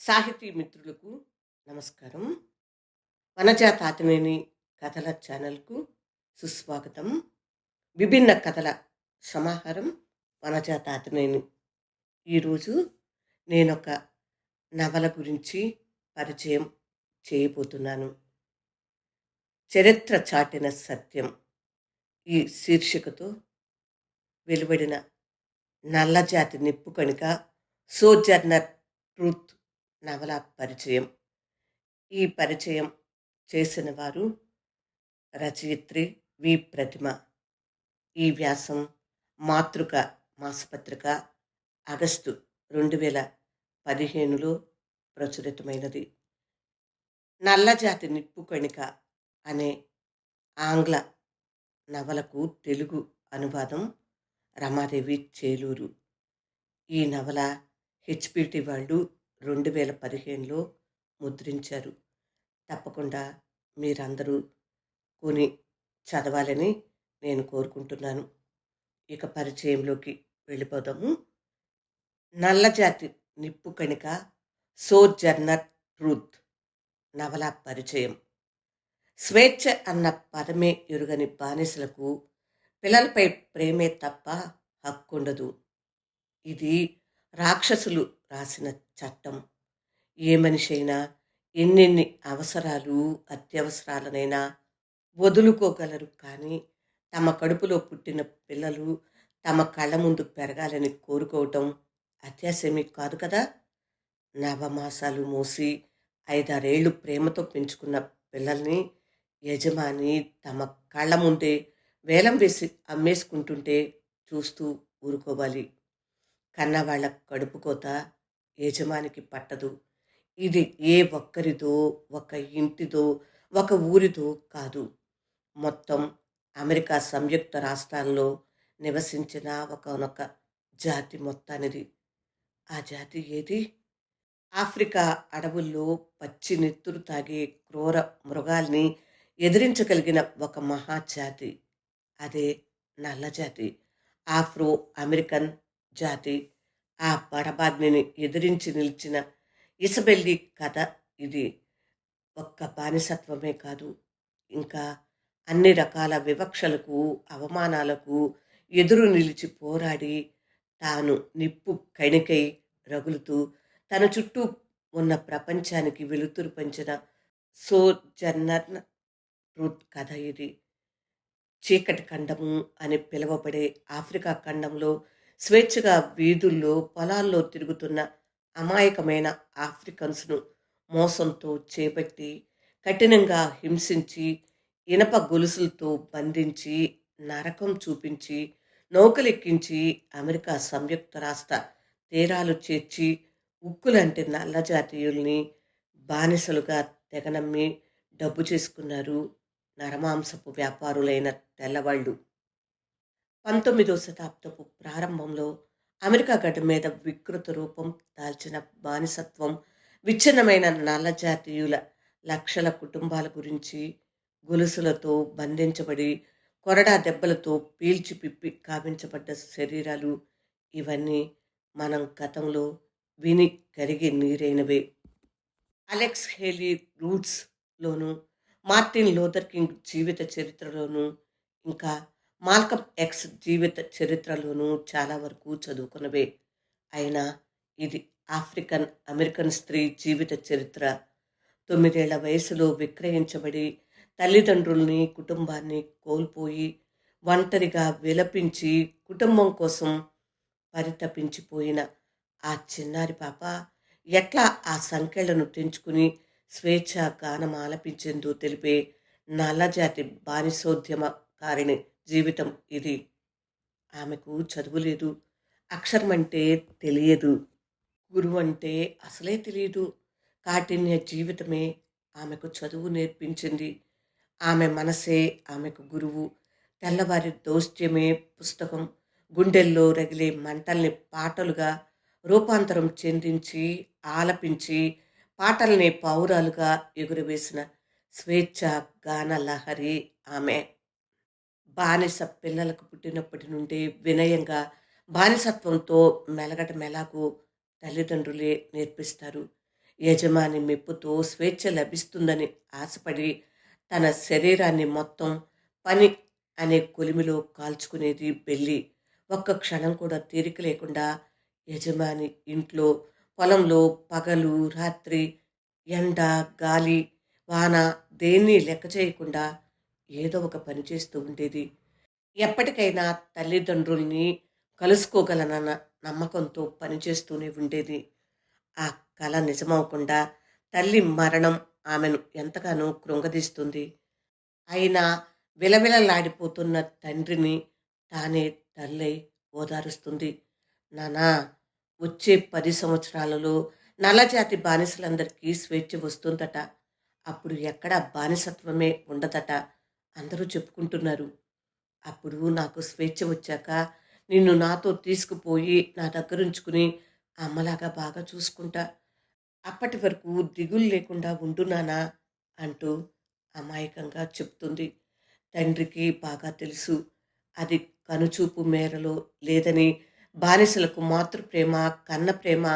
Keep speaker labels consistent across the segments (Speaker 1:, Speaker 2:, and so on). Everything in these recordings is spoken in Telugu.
Speaker 1: సాహితీ మిత్రులకు నమస్కారం. వనజాతాతనేని కథల ఛానల్కు సుస్వాగతం. విభిన్న కథల సమాహారం వనజా తాతినేని ఈరోజు నేనొక నవల గురించి పరిచయం చేయబోతున్నాను. చరిత్ర చాటిన సత్యం ఈ శీర్షికతో వెలువడిన నల్లజాతి నిప్పు కణిక సోజర్నర్ ట్రూత్ నవల పరిచయం. ఈ పరిచయం చేసిన వారు రచయిత్రి వి. ప్రతిమ. ఈ వ్యాసం మాతృక మాసపత్రిక ఆగస్టు రెండు వేల పదిహేనులో ప్రచురితమైనది. నల్లజాతి నిప్పు కణిక అనే ఆంగ్ల నవలకు తెలుగు అనువాదం రమాదేవి చేలూరు. ఈ నవల హెచ్పిటి వాళ్ళు రెండు వేల పదిహేనులో ముద్రించారు. తప్పకుండా మీరందరూ కొని చదవాలని నేను కోరుకుంటున్నాను. ఇక పరిచయంలోకి వెళ్ళిపోదాము. నల్లజాతి నిప్పు కణిక సోజర్నర్ ట్రూత్ నవల పరిచయం. స్వేచ్ఛ అన్న పదమే ఎరుగని బానిసలకు పిల్లలపై ప్రేమే తప్ప హక్కుండదు. ఇది రాక్షసులు రాసిన చట్టం. ఏ మనిషి అయినా ఎన్నెన్ని అవసరాలు అత్యవసరాలనైనా వదులుకోగలరు కానీ తమ కడుపులో పుట్టిన పిల్లలు తమ కళ్ళ ముందు పెరగాలని కోరుకోవటం అత్యాశమీ కాదు కదా? నవమాసాలు మూసి ఐదారేళ్ళు ప్రేమతో పెంచుకున్న పిల్లల్ని యజమాని తమ కళ్ళ ముందే వేలం వేసి అమ్మేసుకుంటుంటే చూస్తూ ఊరుకోవాలి. కన్నవాళ్ళ కడుపు కోత యజమానికి పట్టదు. ఇది ఏ ఒక్కరిదో ఒక ఇంటిదో ఒక ఊరిదో కాదు. మొత్తం అమెరికా సంయుక్త రాష్ట్రాల్లో నివసించిన ఒకనొక జాతి మొత్తానిది. ఆ జాతి ఏది? ఆఫ్రికా అడవుల్లో పచ్చి నెత్తురు తాగే క్రూర మృగాల్ని ఎదిరించగలిగిన ఒక మహాజాతి అదే నల్ల జాతి. ఆఫ్రో అమెరికన్ జాతి. ఆ బడబాగ్నిని ఎదిరించి నిలిచిన ఇసబెల్లి కథ ఇది. ఒక్క బానిసత్వమే కాదు. ఇంకా అన్ని రకాల వివక్షలకు అవమానాలకు ఎదురు నిలిచి పోరాడి తాను నిప్పు కణికై రగులుతూ తన చుట్టూ ఉన్న ప్రపంచానికి వెలుతురు పంచిన సో సోజర్నర్ రూట్ కథ ఇది. చీకటి ఖండము అని పిలువబడే ఆఫ్రికా ఖండంలో స్వేచ్ఛగా వీధుల్లో పొలాల్లో తిరుగుతున్న అమాయకమైన ఆఫ్రికన్స్ను మోసంతో చేపట్టి కఠినంగా హింసించి ఇనప గొలుసులతో బంధించి నరకం చూపించి నౌకలెక్కించి అమెరికా సంయుక్త రాష్ట్ర తీరాలు చేర్చి ఉక్కులంటి నల్ల జాతీయుల్ని బానిసలుగా తెగనమ్మి డబ్బు చేసుకున్నారు నరమాంసపు వ్యాపారులైన తెల్లవాళ్ళు. పంతొమ్మిదో శతాబ్దపు ప్రారంభంలో అమెరికా గడ్డ మీద వికృత రూపం దాల్చిన బానిసత్వం విచ్ఛిన్నమైన నల్లజాతీయుల లక్షల కుటుంబాల గురించి గొలుసులతో బంధించబడి కొరడా దెబ్బలతో పీల్చి పిప్పి కావించబడ్డ శరీరాలు ఇవన్నీ మనం గతంలో విని కరిగి నీరైనవే. అలెక్స్ హేలీ రూట్స్లోను మార్టిన్ లోథర్ కింగ్ జీవిత చరిత్రలోను ఇంకా మాల్కమ్ ఎక్స్ జీవిత చరిత్రలోనూ చాలా వరకు చదువుకున్నవే. అయినా ఇది ఆఫ్రికన్ అమెరికన్ స్త్రీ జీవిత చరిత్ర. తొమ్మిదేళ్ళ వయసులో విక్రయించబడి తల్లిదండ్రుల్ని కుటుంబాన్ని కోల్పోయి ఒంటరిగా విలపించి కుటుంబం కోసం పరితపించిపోయిన ఆ చిన్నారి పాప ఎట్లా ఆ సంఖ్యలను తెంచుకుని స్వేచ్ఛ గానం ఆలపించిందో తెలిపే నల్లజాతి బానిసోద్యమకారిణి జీవితం ఇది. ఆమెకు చదువు లేదు. అక్షరం అంటే తెలియదు. గురువు అంటే అసలే తెలియదు. కాఠిన్య జీవితమే ఆమెకు చదువు నేర్పించింది. ఆమె మనసే ఆమెకు గురువు. తెల్లవారి దౌష్ట్యమే పుస్తకం. గుండెల్లో రగిలే మంటల్ని పాటలుగా రూపాంతరం చెందించి ఆలపించి పాటల్ని పౌరాలుగా ఎగురవేసిన స్వేచ్ఛ గాన లహరి ఆమె. బానిస పిల్లలకు పుట్టినప్పటి నుండి వినయంగా బానిసత్వంతో మెలగట మెలాకు తల్లిదండ్రులే నేర్పిస్తారు. యజమాని మెప్పుతో స్వేచ్ఛ లభిస్తుందని ఆశపడి తన శరీరాన్ని మొత్తం పని అనే కొలిమిలో కాల్చుకునేది బెల్లి. ఒక్క క్షణం కూడా తీరిక లేకుండా యజమాని ఇంట్లో పొలంలో పగలు రాత్రి ఎండ గాలి వాన దేన్ని లెక్క చేయకుండా ఏదో ఒక పని చేస్తూ ఉండేది. ఎప్పటికైనా తల్లిదండ్రుల్ని కలుసుకోగలనన్న నమ్మకంతో పనిచేస్తూనే ఉండేది. ఆ కళ నిజమవకుండా తల్లి మరణం ఆమెను ఎంతగానో కృంగదీస్తుంది. అయినా విలవిలలాడిపోతున్న తండ్రిని తానే తల్లై ఓదారుస్తుంది. నానా వచ్చే పది సంవత్సరాలలో నల్లజాతి బానిసలందరికీ స్వేచ్ఛ వస్తుందట. అప్పుడు ఎక్కడ బానిసత్వమే ఉండదట. అందరూ చెప్పుకుంటున్నారు. అప్పుడు నాకు స్వేచ్ఛ వచ్చాక నిన్ను నాతో తీసుకుపోయి నా దగ్గర ఉంచుకుని అమ్మలాగా బాగా చూసుకుంటా. అప్పటి వరకు దిగులు లేకుండా ఉంటున్నానా అంటూ అమాయకంగా చెప్తుంది. తండ్రికి బాగా తెలుసు. అది కనుచూపు మేరలో లేదని బానిసలకు మాతృప్రేమ కన్న ప్రేమ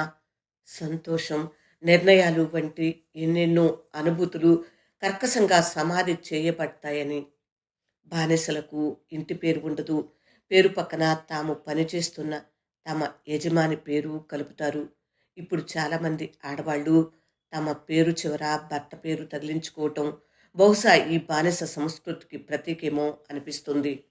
Speaker 1: సంతోషం నిర్ణయాలు వంటి ఎన్నెన్నో అనుభూతులు కర్కశంగా సమాధి చేయబడతాయని బానిసలకు ఇంటి పేరు ఉండదు. పేరు పక్కన తాము పనిచేస్తున్న తమ యజమాని పేరు కలుపుతారు. ఇప్పుడు చాలామంది ఆడవాళ్ళు తమ పేరు చివర భర్త పేరు తగిలించుకోవటం బహుశా ఈ బానిస సంస్కృతికి ప్రతీకేమో అనిపిస్తుంది.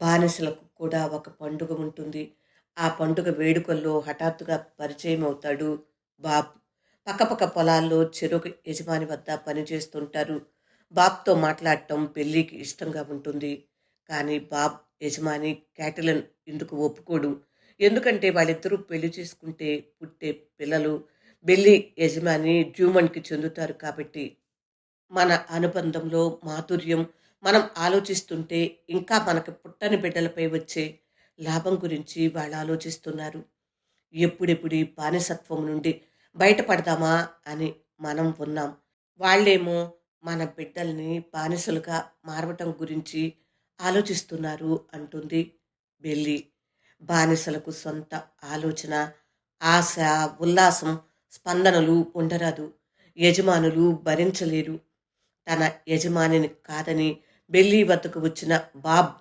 Speaker 1: బానిసలకు కూడా ఒక పండుగ ఉంటుంది. ఆ పండుగ వేడుకల్లో హఠాత్తుగా పరిచయం అవుతాడు బాబ్. పక్కపక్క పొలాల్లో చెరుకు యజమాని వద్ద పనిచేస్తుంటారు బాబ్తో మాట్లాడటం పెళ్ళికి ఇష్టంగా ఉంటుంది. కానీ బాబ్ యజమాని క్యాటలన్ ఇందుకు ఒప్పుకోడు? ఎందుకంటే వాళ్ళిద్దరూ పెళ్ళి చేసుకుంటే పుట్టే పిల్లలు బెల్లి యజమాని డ్యూమన్కి చెందుతారు కాబట్టి. మన అనుబంధంలో మాధుర్యం మనం ఆలోచిస్తుంటే ఇంకా మనకు పుట్టని బిడ్డలపై వచ్చే లాభం గురించి వాళ్ళు ఆలోచిస్తున్నారు. ఎప్పుడెప్పుడు ఈ బానిసత్వం నుండి బయటపడదామా అని మనం ఉన్నాం. వాళ్ళేమో మన బిడ్డల్ని బానిసలుగా మారవటం గురించి ఆలోచిస్తున్నారు అంటుంది బెల్లి. బానిసలకు సొంత ఆలోచన ఆశ ఉల్లాసం స్పందనలు ఉండరాదు. యజమానులు భరించలేరు. తన యజమానిని కాదని బెల్లి వద్దకు వచ్చిన బాబ్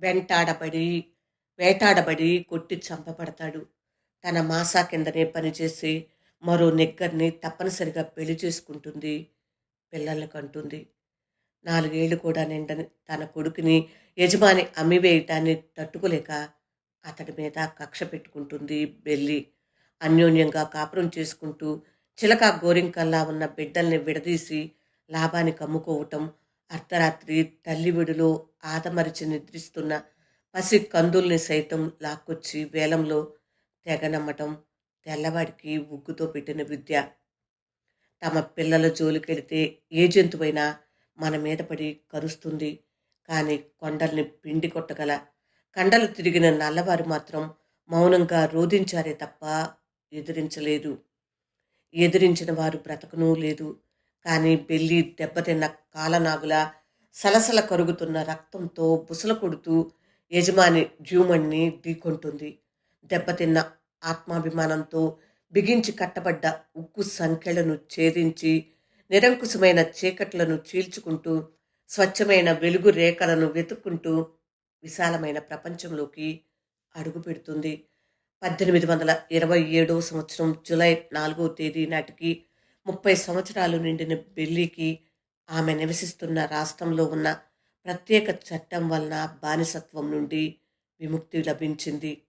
Speaker 1: వెంటాడబడి వేటాడబడి కొట్టి చంపబడతాడు. తన మాసా కిందనే పనిచేసి మరో నిగ్గర్ని తప్పనిసరిగా పెళ్ళి చేసుకుంటుంది పిల్లలకు అంటుంది నాలుగేళ్ళు కూడా నిండని తన కొడుకుని యజమాని అమ్మివేయటాన్ని తట్టుకోలేక అతడి మీద కక్ష పెట్టుకుంటుంది బెల్లి. అన్యోన్యంగా కాపురం చేసుకుంటూ చిలక గోరింకల్లా ఉన్న బిడ్డల్ని విడదీసి లాభానికి అమ్ముకోవటం అర్ధరాత్రి తల్లి విడులో ఆదమరిచి నిద్రిస్తున్న పసి కందుల్ని సైతం లాక్కొచ్చి వేలంలో తెగనమ్మటం తెల్లవాడికి ఉగ్గుతో పెట్టిన విద్య. తమ పిల్లల జోలికెడితే ఏ జంతువైనా మన మీద పడి కరుస్తుంది. కానీ కొండల్ని పిండి కొట్టగల కండలు తిరిగిన నల్లవారు మాత్రం మౌనంగా రోధించారే తప్ప ఎదిరించలేదు. ఎదిరించిన వారు బ్రతకనూ లేదు. కానీ బెల్లి దెబ్బతిన్న కాలనాగుల సలసల కరుగుతున్న రక్తంతో బుసల కొడుతూ యజమాని డ్యూమణ్ణి ఢీకొంటుంది. దెబ్బతిన్న ఆత్మాభిమానంతో బిగించి కట్టబడ్డ ఉక్కు సంఖ్యలను ఛేదించి నిరంకుశమైన చీకట్లను చీల్చుకుంటూ స్వచ్ఛమైన వెలుగు రేఖలను వెతుక్కుంటూ విశాలమైన ప్రపంచంలోకి అడుగుపెడుతుంది. పద్దెనిమిది వందల ఇరవై ఏడవ సంవత్సరం జూలై నాలుగవ తేదీ నాటికి ముప్పై సంవత్సరాలు నిండిన బెల్లీకి ఆమె నివసిస్తున్న రాష్ట్రంలో ఉన్న ప్రత్యేక చట్టం వలన బానిసత్వం నుండి విముక్తి లభించింది.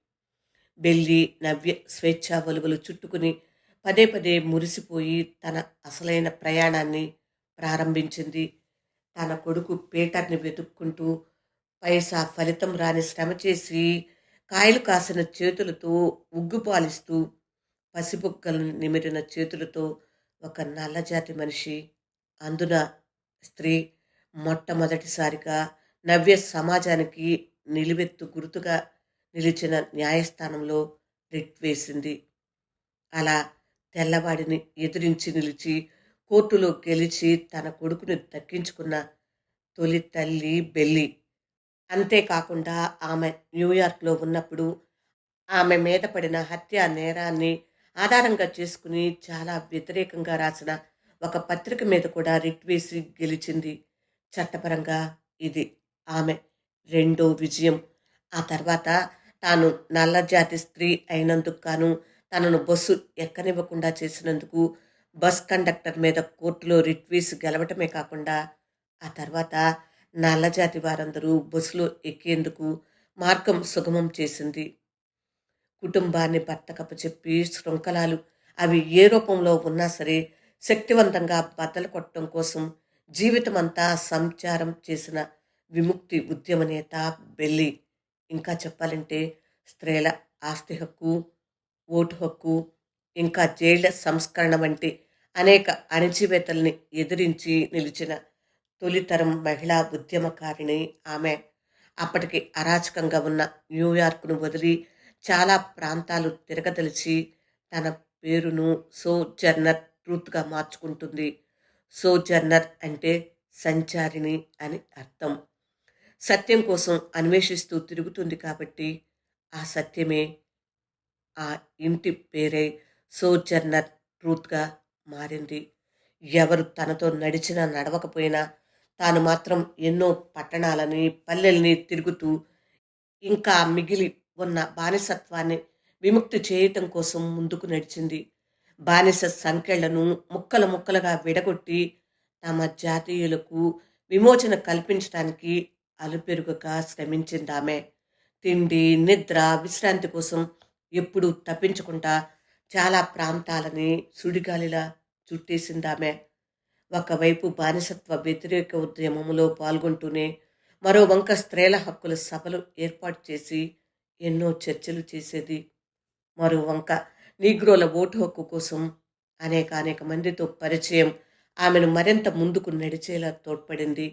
Speaker 1: బెల్లి నవ్య స్వేచ్ఛా వలువలు చుట్టుకుని పదే పదే మురిసిపోయి తన అసలైన ప్రయాణాన్ని ప్రారంభించింది. తన కొడుకు పీటర్ని వెతుక్కుంటూ పైసా ఫలితం రాని శ్రమ చేసి కాయలు కాసిన చేతులతో ఉగ్గు పాలిస్తూ పసిబుక్కలను నిమిరిన చేతులతో ఒక నల్లజాతి మనిషి అందున స్త్రీ మొట్టమొదటిసారిగా నవ్య సమాజానికి నిలువెత్తు గుర్తుగా నిలిచిన న్యాయస్థానంలో రిట్ వేసింది. అలా తెల్లవాడిని ఎదిరించి నిలిచి కోర్టులో గెలిచి తన కొడుకుని దక్కించుకున్న తొలి తల్లి బెల్లి. అంతేకాకుండా ఆమె న్యూయార్క్లో ఉన్నప్పుడు ఆమె మీద పడిన హత్య నేరాన్ని ఆధారంగా చేసుకుని చాలా వ్యతిరేకంగా రాసిన ఒక పత్రిక మీద కూడా రిట్ వేసి గెలిచింది. చట్టపరంగా ఇది ఆమె రెండో విజయం. ఆ తర్వాత తాను నల్లజాతి స్త్రీ అయినందుకు గాను తనను బస్సు ఎక్కనివ్వకుండా చేసినందుకు బస్ కండక్టర్ మీద కోర్టులో రిట్వీస్ గెలవటమే కాకుండా ఆ తర్వాత నల్లజాతి వారందరూ బస్సులో ఎక్కేందుకు మార్గం సుగమం చేసింది. కుటుంబాన్ని భర్తకప్ప చెప్పి శృంఖలాలు అవి ఏ రూపంలో ఉన్నా సరే శక్తివంతంగా బద్దలు కొట్టడం కోసం జీవితమంతా సంచారం చేసిన విముక్తి ఉద్యమ నేత బెల్లి. ఇంకా చెప్పాలంటే స్త్రీల ఆస్తి హక్కు ఓటు హక్కు ఇంకా జైళ్ళ సంస్కరణ వంటి అనేక అణచివేతల్ని ఎదిరించి నిలిచిన తొలితరం మహిళా ఉద్యమకారిణి ఆమె. అప్పటికి అరాచకంగా ఉన్న న్యూయార్క్ను వదిలి చాలా ప్రాంతాలు తిరగదలిచి తన పేరును సో జర్నర్ ట్రూత్గా మార్చుకుంటుంది. సో జర్నర్ అంటే సంచారిణి అని అర్థం. సత్యం కోసం అన్వేషిస్తూ తిరుగుతుంది కాబట్టి ఆ సత్యమే ఆ ఇంటి పేరే సోజర్నర్ ట్రూత్గా మారింది. ఎవరు తనతో నడిచినా నడవకపోయినా తాను మాత్రం ఎన్నో పట్టణాలని పల్లెల్ని తిరుగుతూ ఇంకా మిగిలి ఉన్న బానిసత్వాన్ని విముక్తి చేయటం కోసం ముందుకు నడిచింది. బానిస సంఖ్యలను ముక్కలు ముక్కలుగా విడగొట్టి తమ జాతీయులకు విమోచన కల్పించడానికి అలుపెరుగక శ్రమించిందామె. తిండి నిద్ర విశ్రాంతి కోసం ఎప్పుడూ తప్పించకుండా చాలా ప్రాంతాలని సుడిగాలిలా చుట్టేసిందామె. ఒకవైపు బానిసత్వ వ్యతిరేక ఉద్యమంలో పాల్గొంటూనే మరో వంక స్త్రీల హక్కుల సభలు ఏర్పాటు చేసి ఎన్నో చర్చలు చేసేది. మరో వంక నీగ్రోల ఓటు హక్కు కోసం అనేక అనేక మందితో పరిచయం ఆమెను మరింత ముందుకు నడిచేలా తోడ్పడింది.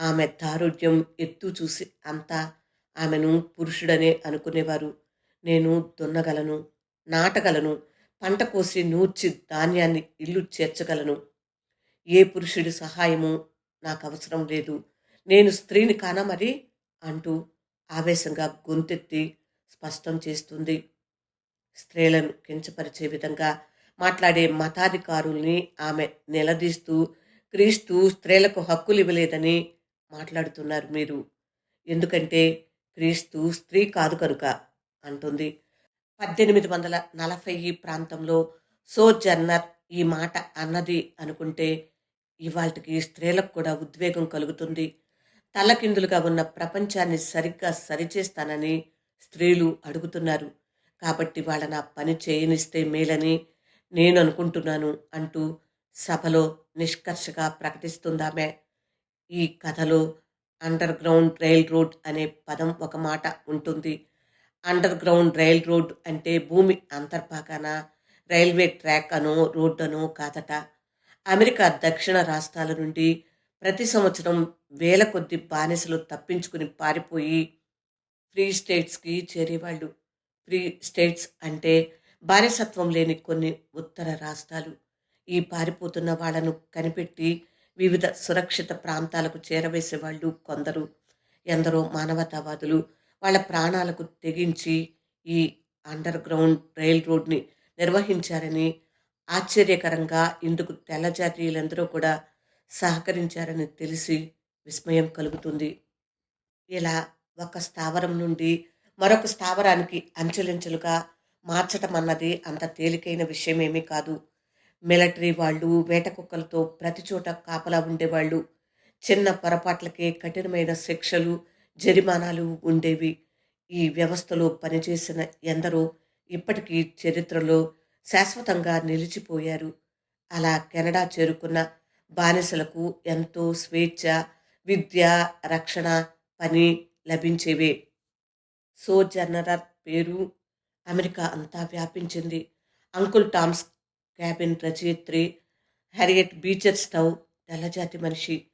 Speaker 1: ఆమె దారుఢ్యం ఎత్తు చూసి అంతా ఆమెను పురుషుడనే అనుకునేవారు. నేను దున్నగలను నాటగలను పంట కోసి నూర్చి ధాన్యాన్ని ఇల్లు చేర్చగలను. ఏ పురుషుడి సహాయము నాకు అవసరం లేదు. నేను స్త్రీని కానా మరి? అంటూ ఆవేశంగా గొంతెత్తి స్పష్టం చేస్తుంది. స్త్రీలను కించపరిచే విధంగా మాట్లాడే మతాధికారుల్ని ఆమె నిలదీస్తూ క్రీస్తు స్త్రీలకు హక్కులు ఇవ్వలేదని మాట్లాడుతున్నారు మీరు. ఎందుకంటే క్రీస్తు స్త్రీ కాదు కనుక అంటుంది. పద్దెనిమిది వందల నలభై ప్రాంతంలో సో జర్నర్ ఈ మాట అన్నది అనుకుంటే ఇవాళకి స్త్రీలకు కూడా ఉద్వేగం కలుగుతుంది. తలకిందులుగా ఉన్న ప్రపంచాన్ని సరిగ్గా సరిచేస్తానని స్త్రీలు అడుగుతున్నారు. కాబట్టి వాళ్ళ నా పని చేయనిస్తే మేలని నేను అనుకుంటున్నాను అంటూ సభలో నిష్కర్షగా ప్రకటిస్తుందామే. ఈ కథలో అండర్ గ్రౌండ్ రైల్ రోడ్ అనే పదం ఒక మాట ఉంటుంది. అండర్ గ్రౌండ్ రైల్ రోడ్ అంటే భూమి అంతర్భాగాన రైల్వే ట్రాక్ అనో రోడ్ అనో కాదట. అమెరికా దక్షిణ రాష్ట్రాల నుండి ప్రతి సంవత్సరం వేల కొద్ది బానిసలు తప్పించుకుని పారిపోయి ఫ్రీ స్టేట్స్కి చేరేవాళ్ళు. ఫ్రీ స్టేట్స్ అంటే బానిసత్వం లేని కొన్ని ఉత్తర రాష్ట్రాలు. ఈ పారిపోతున్న వాళ్ళను కనిపెట్టి వివిధ సురక్షిత ప్రాంతాలకు చేరవేసేవాళ్ళు కొందరు. ఎందరో మానవతావాదులు వాళ్ళ ప్రాణాలకు తెగించి ఈ అండర్ గ్రౌండ్ రైల్ రోడ్ని నిర్వహించారని ఆశ్చర్యకరంగా ఇందుకు తెల్లజాతీయులందరూ కూడా సహకరించారని తెలిసి విస్మయం కలుగుతుంది. ఇలా ఒక స్థావరం నుండి మరొక స్థావరానికి అంచెలంచెలుగా మార్చటం అన్నది అంత తేలికైన విషయమేమీ కాదు. మిలిటరీ వాళ్ళు వేట కుక్కలతో ప్రతి చోట కాపలా ఉండేవాళ్ళు. చిన్న పొరపాట్లకే కఠినమైన శిక్షలు జరిమానాలు ఉండేవి. ఈ వ్యవస్థలో పనిచేసిన ఎందరో ఇప్పటికీ చరిత్రలో శాశ్వతంగా నిలిచిపోయారు. అలా కెనడా చేరుకున్న బానిసలకు ఎంతో స్వేచ్ఛ విద్య రక్షణ పని లభించేవే. సో పేరు అమెరికా అంతా వ్యాపించింది. అంకుల్ టామ్స్ క్యాబిన్ రచయిత్రి హ్యారియట్ బీచర్ స్టవ్ తెల్లజాతి మనిషి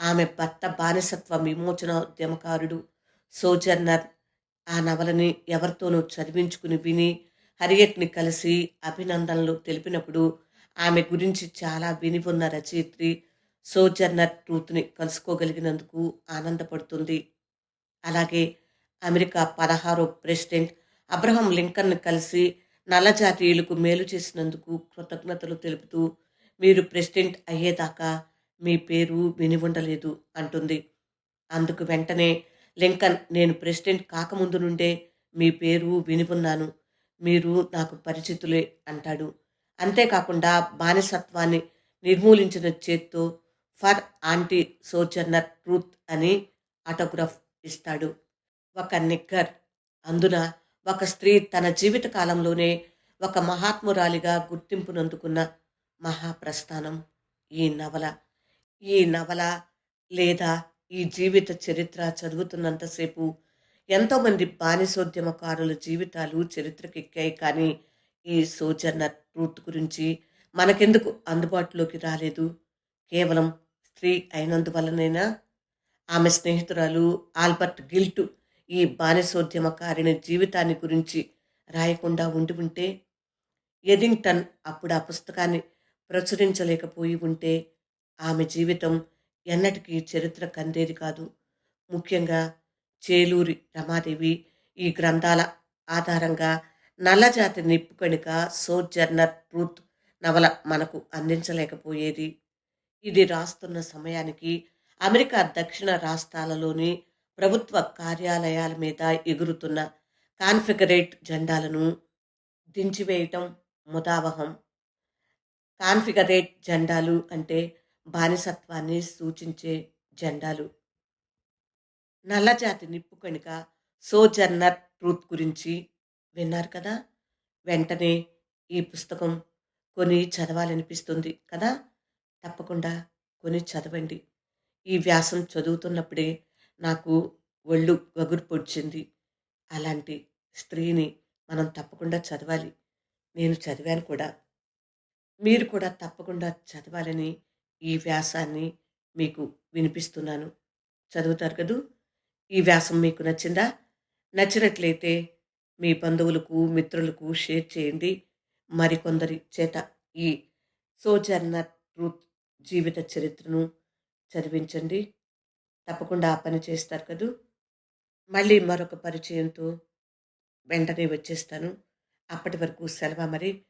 Speaker 1: ఆమె భర్త బానిసత్వ విమోచన ఉద్యమకారుడు సోజర్నర్. ఆ నవలని ఎవరితోనూ చదివించుకుని విని హరియట్ని కలిసి అభినందనలు తెలిపినప్పుడు ఆమె గురించి చాలా విని ఉన్న రచయిత్రి సోజర్నర్ ట్రూత్ని కలుసుకోగలిగినందుకు ఆనందపడుతుంది. అలాగే అమెరికా పదహారో ప్రెసిడెంట్ అబ్రహం లింకన్ను కలిసి నల్లజాతీయులకు మేలు చేసినందుకు కృతజ్ఞతలు తెలుపుతూ మీరు ప్రెసిడెంట్ అయ్యేదాకా మీ పేరు విని ఉండలేదు అంటుంది. అందుకు వెంటనే లింకన్ నేను ప్రెసిడెంట్ కాకముందు నుండే మీ పేరు విని ఉన్నాను మీరు నాకు పరిచితులే అంటాడు. అంతేకాకుండా బానిసత్వాన్ని నిర్మూలించిన చేత్తో ఫర్ ఆంటీ సోచర్నర్ ట్రూత్ అని ఆటోగ్రాఫ్ ఇస్తాడు. ఒక నిక్కర్ అందున ఒక స్త్రీ తన జీవిత కాలంలోనే ఒక మహాత్మురాలిగా గుర్తింపునందుకున్న మహాప్రస్థానం ఈ నవల. ఈ నవల లేదా ఈ జీవిత చరిత్ర చదువుతున్నంతసేపు ఎంతోమంది బానిసోద్యమకారుల జీవితాలు చరిత్రకెక్కాయి కానీ ఈ సోజర్నర్ ట్రూత్ గురించి మనకెందుకు అందుబాటులోకి రాలేదు? కేవలం స్త్రీ అయినందువలనైనా ఆమె స్నేహితురాలు ఆల్బర్ట్ గిల్టు ఈ బానిసోద్యమకారిని జీవితాన్ని గురించి రాయకుండా ఉండి ఉంటే ఎదింగ్టన్ అప్పుడు ఆ పుస్తకాన్ని ప్రచురించలేకపోయి ఉంటే ఆమె జీవితం ఎన్నటికీ చరిత్ర కందేది కాదు. ముఖ్యంగా చేలూరి రమాదేవి ఈ గ్రంథాల ఆధారంగా నల్లజాతి నిప్పుకణిక సోజర్నర్ ట్రూత్ నవల మనకు అందించలేకపోయేది. ఇది రాస్తున్న సమయానికి అమెరికా దక్షిణ రాష్ట్రాలలోని ప్రభుత్వ కార్యాలయాల మీద ఎగురుతున్న కాన్ఫిగరేట్ జెండాలను దించివేయటం ముదావహం. కాన్ఫిగరేట్ జెండాలు అంటే బానిసత్వాన్ని సూచించే జెండాలు. నల్లజాతి నిప్పు కనుక సోజర్నర్ ట్రూత్ గురించి విన్నారు కదా? వెంటనే ఈ పుస్తకం కొని చదవాలనిపిస్తుంది కదా? తప్పకుండా కొని చదవండి. ఈ వ్యాసం చదువుతున్నప్పుడే నాకు ఒళ్ళు గగురు పొడిచింది. అలాంటి స్త్రీని మనం తప్పకుండా చదవాలి. నేను చదివాను కూడా. మీరు కూడా తప్పకుండా చదవాలని ఈ వ్యాసాన్ని మీకు వినిపిస్తున్నాను. చదువుతారు కదూ? ఈ వ్యాసం మీకు నచ్చిందా? నచ్చినట్లయితే మీ బంధువులకు మిత్రులకు షేర్ చేయండి. మరికొందరి చేత ఈ సోజర్నర్ ట్రూత్ జీవిత చరిత్రను చదివించండి. తప్పకుండా ఆ పని చేస్తారు కదూ. మళ్ళీ మరొక పరిచయంతో వెంటనే వచ్చేస్తాను. అప్పటి వరకు సెలవు మరి?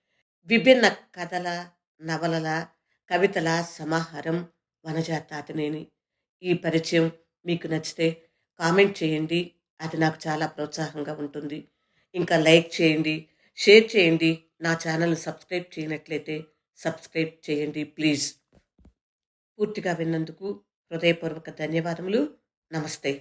Speaker 1: విభిన్న కథల నవలల కవితల సమాహారం వనజా తాతనేని ఈ పరిచయం మీకు నచ్చితే కామెంట్ చేయండి. అది నాకు చాలా ప్రోత్సాహంగా ఉంటుంది. ఇంకా లైక్ చేయండి షేర్ చేయండి. నా ఛానల్ సబ్స్క్రైబ్ చేయనట్లయితే సబ్స్క్రైబ్ చేయండి ప్లీజ్. పూర్తిగా విన్నందుకు హృదయపూర్వక ధన్యవాదములు. నమస్తే.